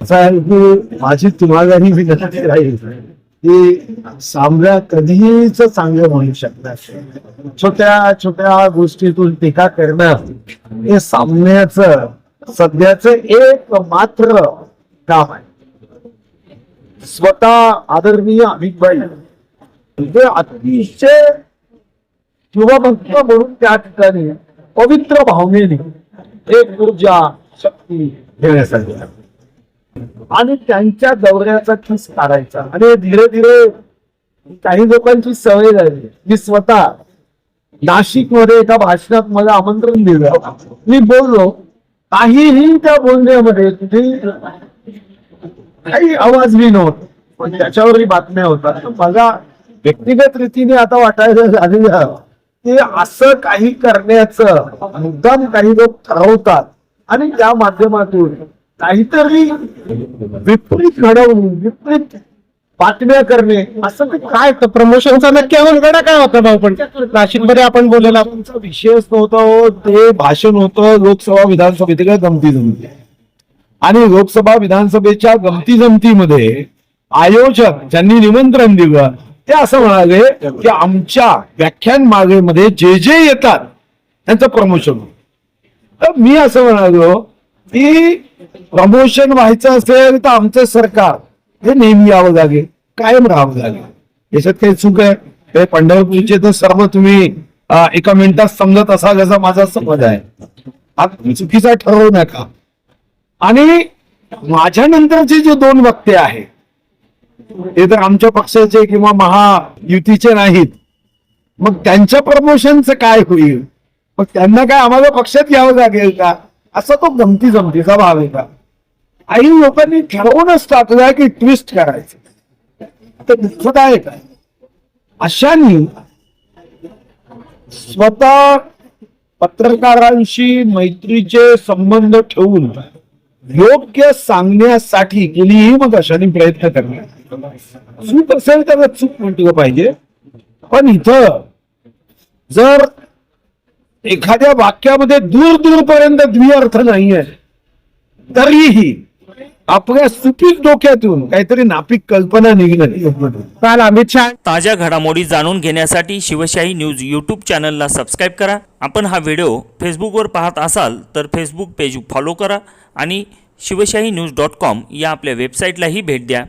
असं आहे की माझी तुम्हाला ही विनंती राहील की सामना कधीच चांगलं होऊ शकणार छोट्या छोट्या गोष्टीतून टीका करणं हे सामन्याचं सध्याच एक मात्र काम आहे. स्वतः आदरणीय अमित भाई म्हणजे अतिशय शिवभक्त म्हणून त्या ठिकाणी पवित्र भावनेने एक ऊर्जा शक्ती घेण्यासाठी आणि त्यांच्या दौऱ्याचा किस काढायचा. आणि धीरे धीरे काही लोकांची सवय झाली. मी स्वतः नाशिकमध्ये एका भाषणात मला आमंत्रण दिलं. मी बोललो काहीही त्या बोलण्यामध्ये काही आवाज मी नव्हता. पण त्याच्यावरही बातम्या होतात मला व्यक्तिगत रीतीने आता वाटायला झालेलं की असं काही करण्याचं मुद्दाम काही लोक ठरवतात. आणि त्या माध्यमातून काहीतरी विपरीत घडवून विपरीत बातम्या करणे असं ते काय प्रमोशनचा नक्की गडा काय होता भाऊ? पण नाशिकमध्ये आपण बोललेला तुमचा विषयच नव्हता हो ते भाषण होतं लोकसभा विधानसभेतील गमती जमती आणि लोकसभा विधानसभेच्या गमती जमतीमध्ये आयोजक ज्यांनी निमंत्रण दिलं ते असं म्हणाले की आमच्या व्याख्यान मागेमध्ये जे जे येतात त्यांचं प्रमोशन तर मी असं म्हणालो की प्रमोशन व्हायचं असेल तर आमचं सरकार हे नेहमी यावं लागेल कायम राहावं लागेल. याच्यात काही चूक आहे. ते पंढरपूरचे तर सर्व तुम्ही एका मिनिटात समजत असाल याचा माझा समज आहे. चुकीचा ठरवू नका. आणि माझ्यानंतरचे जे दोन वक्ते आहेत ते तर आमच्या पक्षाचे किंवा महायुतीचे नाहीत. मग त्यांच्या प्रमोशनचं काय होईल? मग त्यांना काय आम्हाला पक्षात घ्यावं लागेल का? असा तो गमती जमतीचा भाव आहे का? आई लोकांनी ठरवूनच टाकलं की ट्विस्ट करायचं. तर दुःखद आहे काय अशानी स्वतः पत्रकारांशी मैत्रीचे संबंध ठेवून योग्य सांगण्यासाठी कुणीही मग अशाने प्रयत्न करणार. चूक असेल तर चूक म्हटलं पाहिजे. पण इथं जर एखाद्या वाक्यामध्ये दूर दूरपर्यंत द्विअर्थ नाहीये. तरीही आपल्या सुपीक डोक्यातून काहीतरी नापीक कल्पना निघणं काल अमित शहा. ताज्या घडामोडी जाणून घेण्यासाठी शिवशाही न्यूज यूट्यूब चॅनलला सबस्क्राईब करा. आपण हा व्हिडिओ फेसबुकवर पाहत असाल तर फेसबुक पेज फॉलो करा आणि शिवशाही न्यूज डॉट कॉम या आपल्या वेबसाईटलाही भेट द्या.